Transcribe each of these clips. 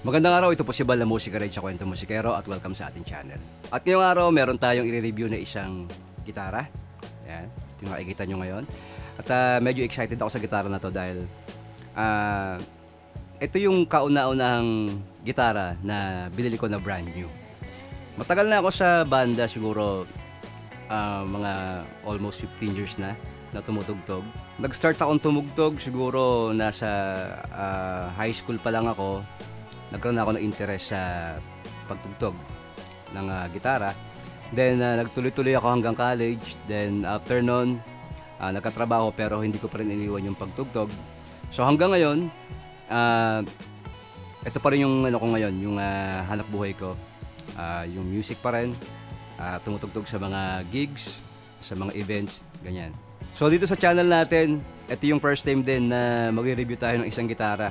Magandang araw, ito po si Bal na Musika Red sa Kwento Musikero at welcome sa ating channel. At ngayong araw, meron tayong i-review na isang gitara. Yan, ito yung makikita nyo ngayon. At ah, medyo excited ako sa gitara na to dahil ah, ito yung kauna-unahang gitara na binili ko na brand new. Matagal na ako sa banda, siguro ah, mga almost 15 years na na tumutugtog. Nag-start akong tumugtog siguro nasa ah, high school pa lang ako. Nagkaroon ako ng interest sa pagtugtog ng ah, gitara. Then ah, nagtuloy-tuloy ako hanggang college. Then after nun, ah, nagkatrabaho pero hindi ko pa rin iniwan yung pagtugtog. So hanggang ngayon, ah, ito pa rin yung ano ko ngayon, yung ah, hanap buhay ko. Ah, yung music pa rin. Ah, tumutugtog sa mga gigs, sa mga events, ganyan. So dito sa channel natin, ito yung first time din na magre-review tayo ng isang gitara.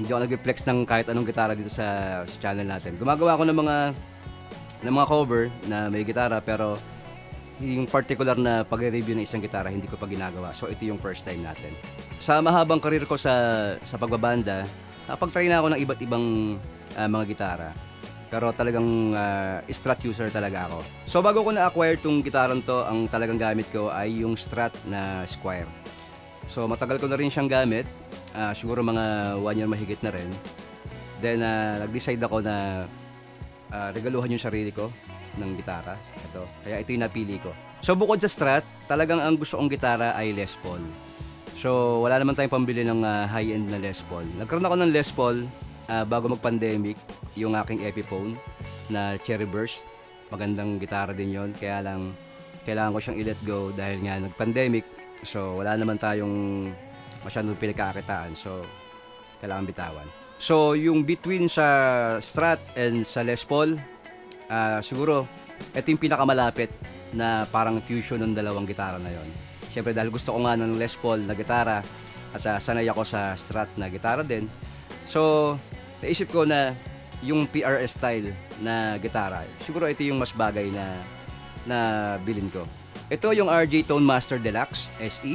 Hindi ako nag-flex ng kahit anong gitara dito sa, sa channel natin. Gumagawa ako ng mga ng mga cover na may gitara pero yung particular na pag-review ng isang gitara hindi ko pa ginagawa. So ito yung first time natin. Sa mahabang karir ko sa sa pagbabanda, nakapag-try na ako ng iba't ibang ah, mga gitara. Pero talagang ah, Strat user talaga ako. So bago ko na-acquire tong gitaran to, ang talagang gamit ko ay yung Strat na Squire. So matagal ko na rin siyang gamit. Ah, siguro mga one year mahigit na rin. Then ah, nag-decide ako na ah, regaluhan yung sarili ko ng gitara. Ito. Kaya ito yung napili ko. So bukod sa Strat, talagang ang gusto kong gitara ay Les Paul. So wala naman tayong pambili ng ah, high-end na Les Paul. Nagkaroon ako ng Les Paul ah, bago mag-pandemic, yung aking Epiphone na Cherry Burst. Magandang gitara din yon Kaya lang, kailangan ko siyang i-let go dahil nga nag-pandemic. So wala naman tayong masyadong pinagkakitaan. So kailangan bitawan. So, yung between sa Strat and sa Les Paul, ah, siguro, ito yung pinakamalapit na parang fusion ng dalawang gitara na yon. Siyempre, dahil gusto ko nga ng Les Paul na gitara at ah, sanay ako sa Strat na gitara din. So, naisip ko na yung PRS style na gitara, siguro ito yung mas bagay na na bilin ko. Ito yung RJ Tone Master Deluxe SE.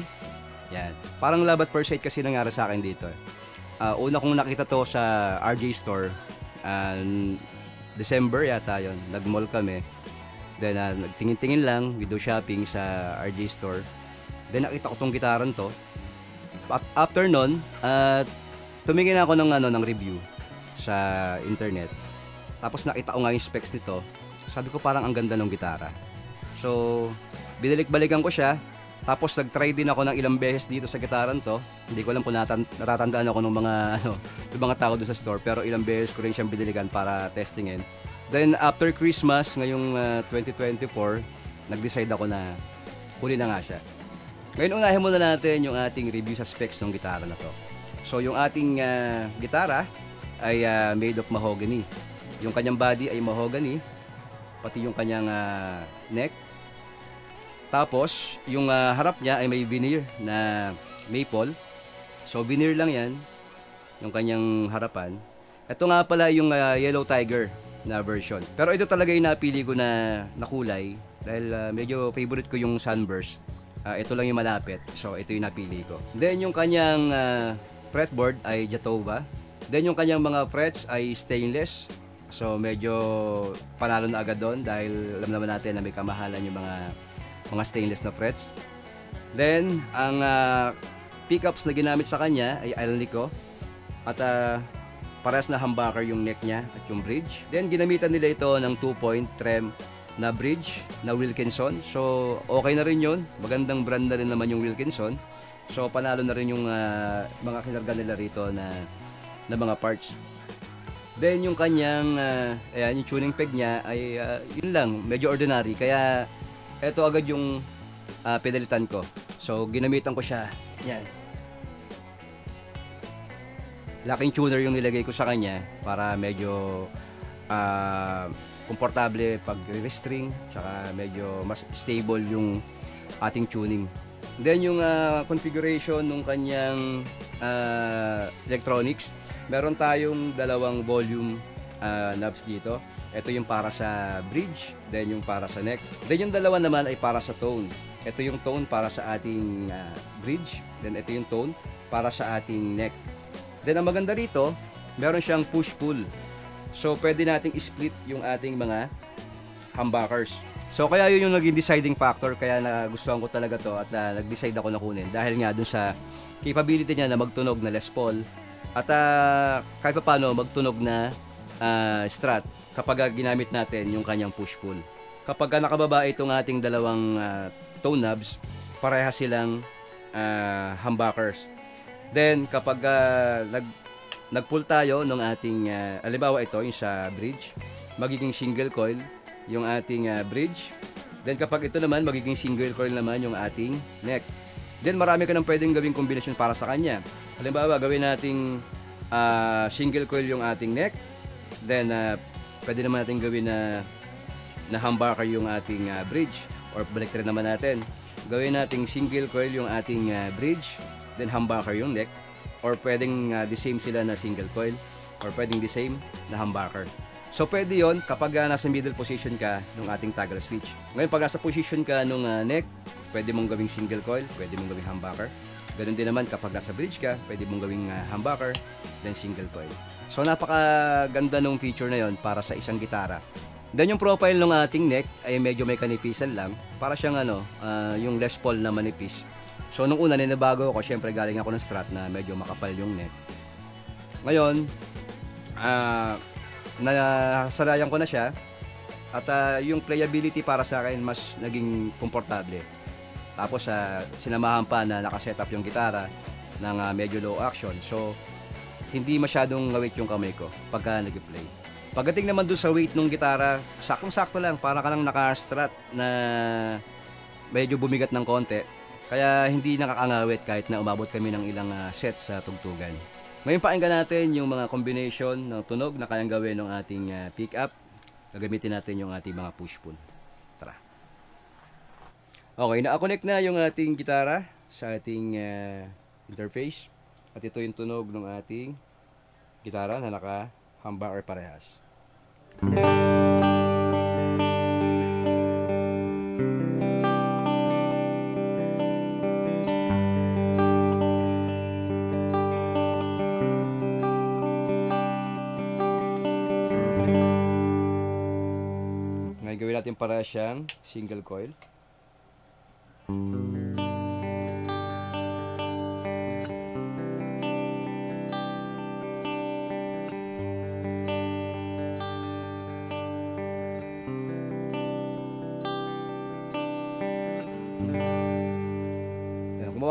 Yan. Parang love at first sight kasi nangyari sa akin dito. Ah, una kong nakita to sa RJ store. ah, December yata yon. Nag-mall kami. Then ah, nagtingin-tingin lang, window shopping sa RJ store. Then nakita ko tong gitaran to. At after nun, ah, tumingin ako ng ano ng review sa internet. Tapos nakita ko nga yung specs nito. Sabi ko parang ang ganda ng gitara. So, binalik-balikan ko siya. Tapos nag-try din ako ng ilang beses dito sa gitaran to. Hindi ko alam kung natan- natatandaan ako ng mga ano, ng mga tao doon sa store pero ilang beses ko rin siyang binilikan para testingin. Then after Christmas ngayong ah, 2024, nag-decide ako na huli na nga siya. Ngayon unahin muna natin yung ating review sa specs ng gitara na to. So yung ating ah, gitara ay ah, made of mahogany. Yung kanyang body ay mahogany, pati yung kanyang ah, neck. Tapos, yung ah, harap niya ay may veneer na maple. So, veneer lang yan, yung kanyang harapan. Ito nga pala yung ah, Yellow Tiger na version. Pero ito talaga yung napili ko na, na kulay dahil ah, medyo favorite ko yung Sunburst. Ah, ito lang yung malapit. So, ito yung napili ko. Then, yung kanyang ah, fretboard ay Jatova. Then, yung kanyang mga frets ay stainless. So, medyo panalo na agad doon dahil alam naman natin na may kamahalan yung mga mga stainless na frets. Then, ang ah, pickups na ginamit sa kanya ay Alnico. At ah, parehas na humbucker yung neck niya at yung bridge. Then, ginamitan nila ito ng 2-point trem na bridge na Wilkinson. So, okay na rin yun. Magandang brand na rin naman yung Wilkinson. So, panalo na rin yung ah, mga kinarga nila rito na, na mga parts. Then, yung kanyang, ah, ayan, yung tuning peg niya ay ah, yun lang, medyo ordinary. Kaya, eto agad yung ah, pinalitan ko. So, ginamitan ko siya. Yan. Laking tuner yung nilagay ko sa kanya para medyo ah, komportable pag restring tsaka medyo mas stable yung ating tuning. Then yung ah, configuration ng kanyang ah, electronics, meron tayong dalawang volume ah, knobs dito. Ito yung para sa bridge, then yung para sa neck. Then yung dalawa naman ay para sa tone. Ito yung tone para sa ating ah, bridge, then ito yung tone para sa ating neck. Then ang maganda rito, meron siyang push-pull So, pwede nating split yung ating mga humbuckers. So, kaya yun yung naging deciding factor. Kaya nagustuhan ko talaga to at na, nag-decide ako na kunin. Dahil nga dun sa capability niya na magtunog na Les Paul at ah, kahit pa paano magtunog na ah, Strat kapag ginamit natin yung kanyang push-pull. Kapag nakababa itong ating dalawang ah, tone knobs, pareha silang ah, humbuckers. Then, kapag ah, nag, nag-pull tayo ng ating, uh, alibawa ito, yung sa bridge, magiging single coil yung ating ah, bridge. Then, kapag ito naman, magiging single coil naman yung ating neck. Then, marami ka nang pwedeng gawing kombinasyon para sa kanya. Halimbawa, gawin nating ah, single coil yung ating neck. Then, ah, pwede naman natin gawin na na humbucker yung ating ah, bridge or balik naman natin. Gawin nating single coil yung ating ah, bridge, then humbucker yung neck or pwedeng ah, the same sila na single coil or pwedeng the same na humbucker. So pwede yon kapag ah, nasa middle position ka ng ating toggle switch. Ngayon pag nasa position ka nung ah, neck, pwede mong gawing single coil, pwede mong gawing humbucker. Ganun din naman kapag nasa bridge ka, pwede mong gawing ah, humbucker, then single coil. So napakaganda nung feature na yon para sa isang gitara. Then yung profile ng ating neck ay medyo may kanipisan lang. Para siyang ano, ah, yung Les Paul na manipis. So nung una ninabago ako, syempre galing ako ng Strat na medyo makapal yung neck. Ngayon, ah nasarayan ko na siya at ah, yung playability para sa akin mas naging komportable. Tapos sa sinamahan pa na nakasetup yung gitara ng ah, medyo low action. So hindi masyadong ngawit yung kamay ko pagka nag-play. Pagdating naman dun sa weight ng gitara, saktong-sakto lang, para ka lang naka-strat na medyo bumigat ng konti. Kaya hindi nakakangawit kahit na umabot kami ng ilang ah, sets sa tugtugan. Ngayon pakinggan natin yung mga combination ng tunog na kayang gawin ng ating ah, pick-up. Gagamitin natin yung ating mga push-pull. Okay, na-connect na yung ating gitara sa ating ah, interface. At ito yung tunog ng ating gitara na naka-humbucker parehas. Ngayon gawin natin para siyang single coil.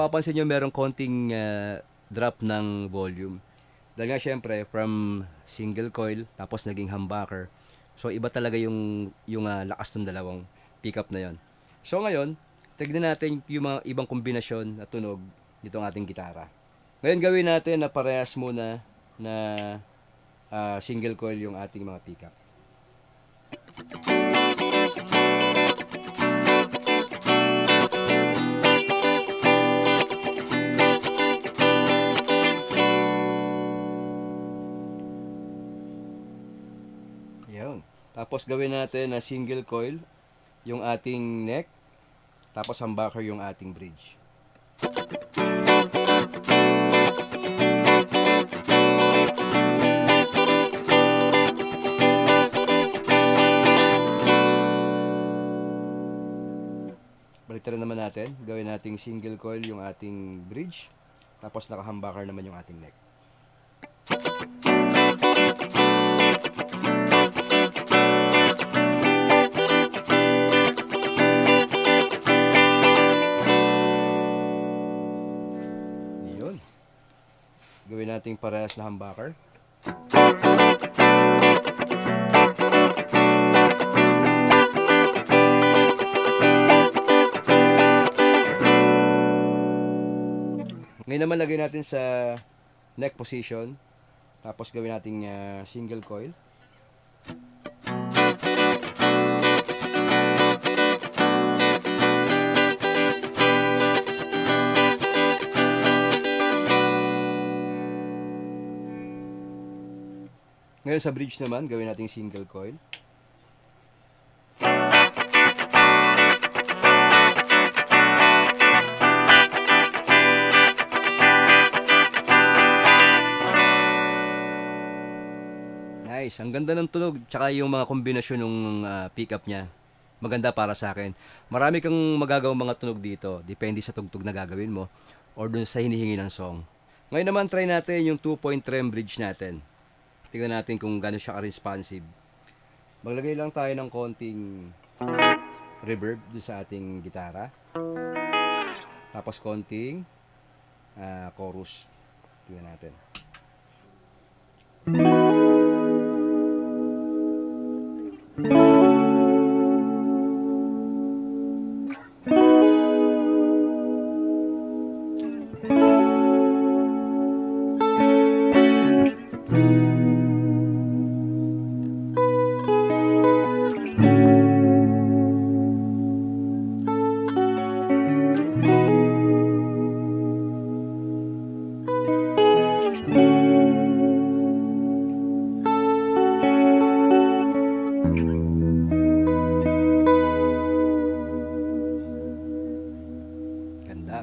Mapapansin nyo, merong konting ah, drop ng volume. Dahil nga syempre, from single coil, tapos naging humbucker. So, iba talaga yung, yung ah, lakas ng dalawang pickup na yon. So, ngayon, tignan natin yung mga ibang kombinasyon na tunog nitong ating gitara. Ngayon, gawin natin na parehas muna na ah, single coil yung ating mga pickup. Yun. Tapos gawin natin na single coil yung ating neck. Tapos humbucker yung ating bridge. Balik naman natin. Gawin nating single coil yung ating bridge. Tapos naka-humbucker naman yung ating neck. Yun. Nating parehas na humbucker. Ngayon naman lagay natin sa neck position. Tapos gawin nating ah, single coil. Ngayon sa bridge naman, gawin nating single coil. Nice. Ang ganda ng tunog, tsaka yung mga kombinasyon ng ah, pickup niya. Maganda para sa akin. Marami kang magagawang mga tunog dito, depende sa tugtog na gagawin mo or dun sa hinihingi ng song. Ngayon naman try natin yung 2-point trem bridge natin. Tingnan natin kung gaano siya ka-responsive. Maglagay lang tayo ng konting reverb dun sa ating gitara. Tapos konting ah, chorus. Tingnan natin.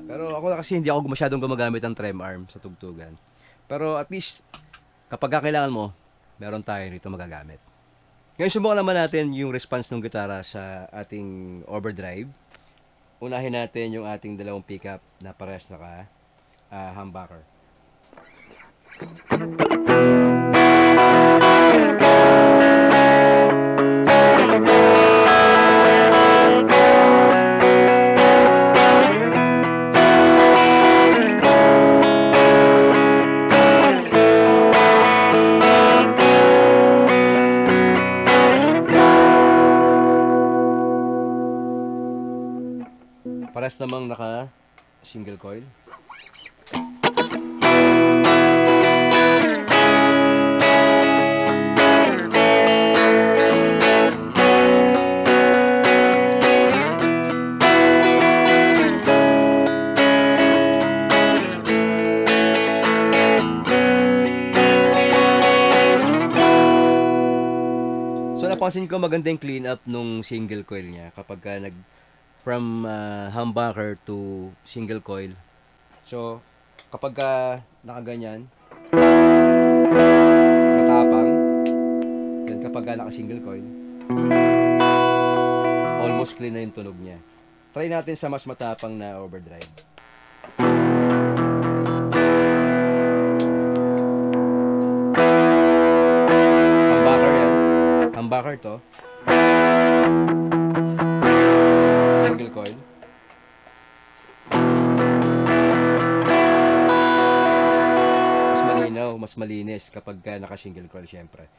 Pero ako kasi hindi ako masyadong gumagamit ng trem arm sa tugtugan. Pero at least, kapag kailangan mo, meron tayo nito magagamit. Ngayon, subukan naman natin yung response ng gitara sa ating overdrive. Unahin natin yung ating dalawang pickup na parehas naka ah, humbucker. Parehas namang naka single coil. Napansin ko maganda yung clean up nung single coil niya kapag ka nag from uh, humbucker to single coil. So kapag ka nakaganyan matapang then kapag ka naka single coil almost clean na yung tunog niya. Try natin sa mas matapang na overdrive. Humbucker yan. Humbucker to. Malinis kapag ka naka-single coil syempre.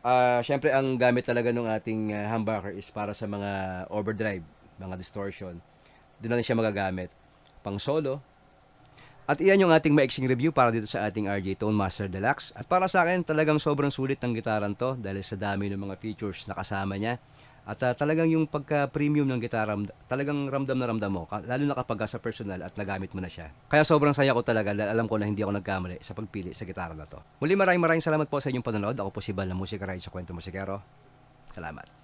Ah, syempre ang gamit talaga ng ating ah, humbucker is para sa mga overdrive, mga distortion. Doon rin siya magagamit. Pang solo, at iyan yung ating maiksing review para dito sa ating RJ Tone Master Deluxe. At para sa akin, talagang sobrang sulit ng gitaran to dahil sa dami ng mga features na kasama niya. At ah, talagang yung pagka-premium ng gitara, talagang ramdam na ramdam mo, lalo na kapag sa personal at nagamit mo na siya. Kaya sobrang saya ko talaga dahil alam ko na hindi ako nagkamali sa pagpili sa gitara na to. Muli maraming maraming salamat po sa inyong panonood. Ako po si Bal na Musika Ride sa Kwento Musikero. Salamat.